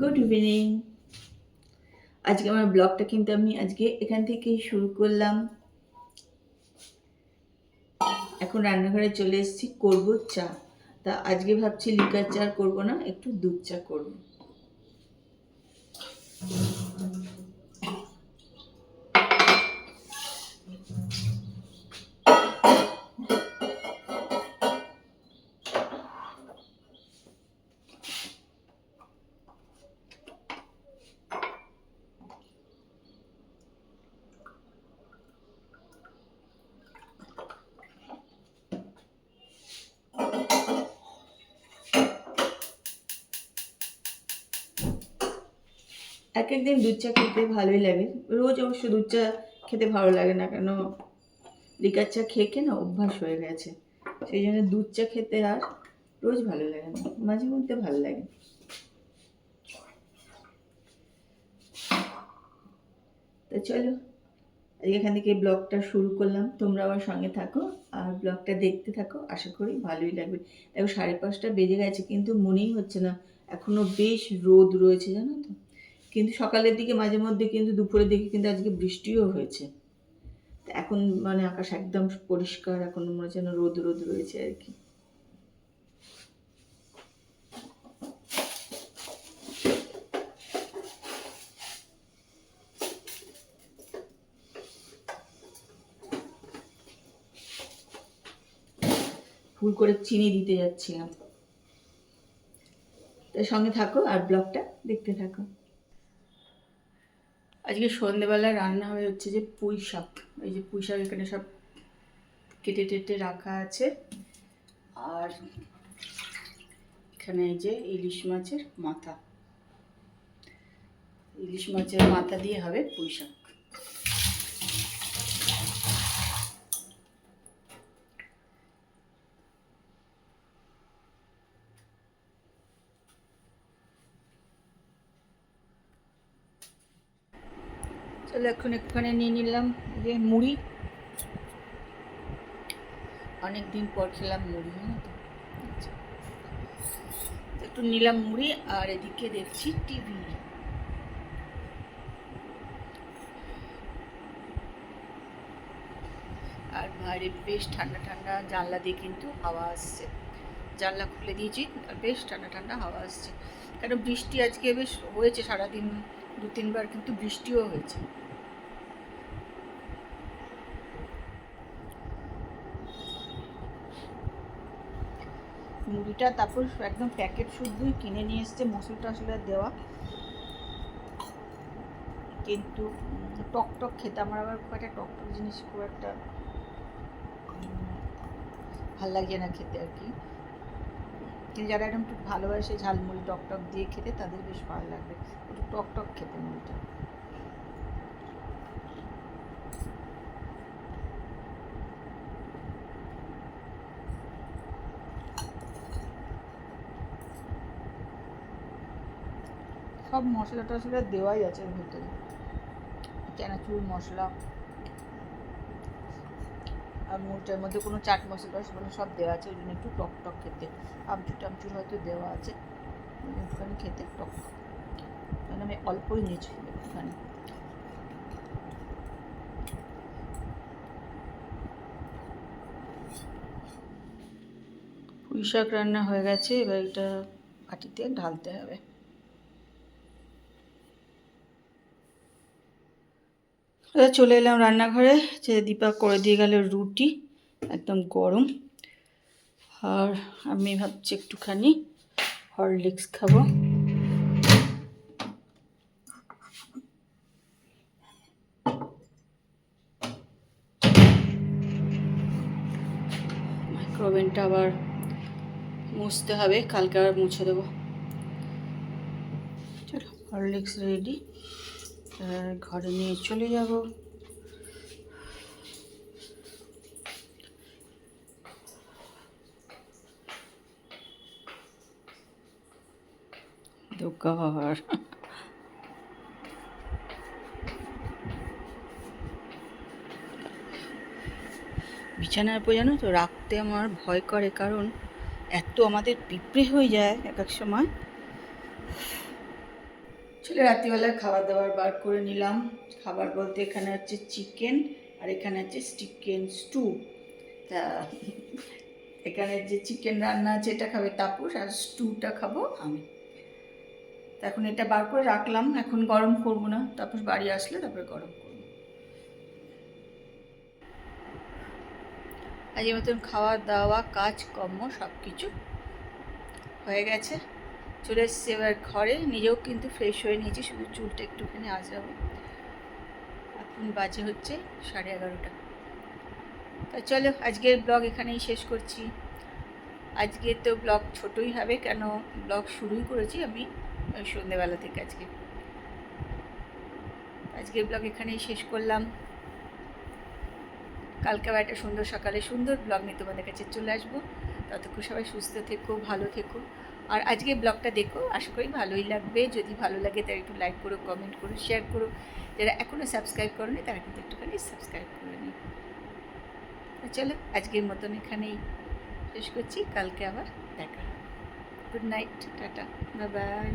Good evening. আজকে আমার ব্লগটা কিন্তু আমি আজকে এখান থেকে শুরু করলাম। এখন রান্নাঘরে চলে এসেছি, করব চা। তা আজকে ভাবছি লিকার চা করব না, একটু দুধ চা করব। এক একদিন দুধ চা খেতে ভালোই লাগে। রোজ অবশ্য দুধ চা খেতে ভালো লাগে না কেন? লিকার চা খেয়ে খেয়ে না অভ্যাস হয়ে গেছে। সেই জন্য দুধ চা খেতে আর রোজ ভালো লাগে না, মাঝে মধ্যে ভালো লাগে। তো চলো, আজকে এখান থেকে ব্লগটা শুরু করলাম। তোমরা আমার সঙ্গে থাকো আর ব্লগটা দেখতে থাকো, আশা করি ভালোই লাগবে। দেখো সাড়ে পাঁচটা বেজে গেছে, কিন্তু মনেই হচ্ছে না। এখনও বেশ রোদ রয়েছে, জানো তো? কিন্তু সকালের দিকে মাঝে মধ্যে কিন্তু দুপুরের দিকে কিন্তু আজকে বৃষ্টিও হয়েছে। এখন মানে আকাশ একদম পরিষ্কার, এখন মনে হচ্ছে যেন রোদ রোদ রয়েছে আর কি। ভুল করে চিনি দিতে যাচ্ছিলাম। তার সঙ্গে থাকো আর ব্লগটা দেখতে থাকো। আজকে সন্ধেবেলা রান্না হয়ে হচ্ছে যে পুঁই শাক। এই যে পুঁই শাক এখানে সব কেটে টেটে রাখা আছে। আর এখানে এই যে ইলিশ মাছের মাথা। ইলিশ মাছের মাথা দিয়ে হবে পুঁই শাক। চলো এখন একটুখানি নিয়ে নিলাম যে মুড়ি। অনেক দিন পর খেলাম মুড়ি তো আচ্ছা। একটু নিলাম মুড়ি আর এদিকে দেখছি টিভি। আর বাইরে বেশ ঠান্ডা ঠান্ডা জানলা দিয়ে কিন্তু হাওয়া আসছে। জানলা খুলে দিয়েছি, আর বেশ ঠান্ডা ঠান্ডা হাওয়া আসছে। কারণ বৃষ্টি আজকে বেশ হয়েছে সারাদিন। দু তিনবার কিন্তু বৃষ্টিও হয়েছে। মুড়িটা তারপর একদম প্যাকেট শুদ্ধই কিনে নিয়ে এসছে মশলা টসলা দেওয়া। কিন্তু টক টক খেতে আমার আবার খুব একটা টক টক জিনিস খুব একটা ভালো লাগে না খেতে আর কি। কিন্তু যারা একদম একটু ভালোবাসে, ঝালমুড়ি, টক টক দিয়ে খেতে, তাদের বেশ ভালো লাগবে। একটু টক টক খেতে মুড়িটা সব মশলা টশলা দেওয়াই আছে ভিতরে। চানাচুর মশলা। আর মুড়টার মধ্যে কোনো চাট মশলা টশলা সব দেওয়া আছে, ওই জন্য একটু টক টক খেতে। আমচুর টামচুর হয়তো দেওয়া আছে একটুখানি খেতে টক। কারণ আমি অল্পই নিয়েছি একটুখানি। পুঁই শাক রান্না হয়ে গেছে, এবার এটা বাটিতে ঢালতে হবে এবার চলে এলাম রান্নাঘরে। যে দীপা করে দিয়ে গেল রুটি, একদম গরম। আর আমি ভাবছি একটুখানি হরলিক্স খাব। মাইক্রোওভেনটা আবার মুছতে হবে, কালকে আবার মুছে দেবো। চলো, হরলিক্স রেডি। ঘরে নিয়ে চলে যাব। দোকার বিছানার উপর জানো তো রাখতে আমার ভয় করে, কারণ এত আমাদের পিঁপড়ে হয়ে যায় এক এক সময়। চলে রাত্রিবেলায় খাবার দাবার বার করে নিলাম। খাবার বলতে এখানে হচ্ছে চিকেন আর এখানে হচ্ছে চিকেন স্টু তা, এখানে যে চিকেন রান্না আছে, এটা খাবে তাপস আর স্টুটা খাব আমি। তা এখন এটা বার করে রাখলাম। এখন গরম করব না। তারপর বাড়ি আসলে তারপরে গরম করব। আজকের মতন খাওয়া দাওয়া, কাজকর্ম সব কিছু হয়ে গেছে। চলে এসেছি এবার ঘরে। নিজেও কিন্তু ফ্রেশ হয়ে নিয়েছি, শুধু চুলটা একটুখানি আজরাবো এখন বাজে হচ্ছে সাড়ে এগারোটা। তা চলো, আজকের ব্লগ এখানেই শেষ করছি। আজকে তো ব্লগ ছোটই হবে, কেন ব্লগ শুরুই করেছি আমি সন্ধ্যেবেলা থেকে আজকে। আজকের ব্লগ এখানেই শেষ করলাম। কালকে আবার একটা সুন্দর সকালে সুন্দর ব্লগ নিয়ে তোমাদের কাছে চলে আসব। ততক্ষণ সবাই সুস্থ থেকো, ভালো থেকো। আর আজকে ব্লগটা দেখো, আশা করি ভালোই লাগবে। যদি ভালো লাগে তারা একটু লাইক করো কমেন্ট করো শেয়ার করো। যারা এখনও সাবস্ক্রাইব করোনি, তারা কিন্তু একটুখানি সাবস্ক্রাইব করে নিই চলো, আজকের মতন এখানেই শেষ করছি। কালকে আবার দেখা good night tata bye by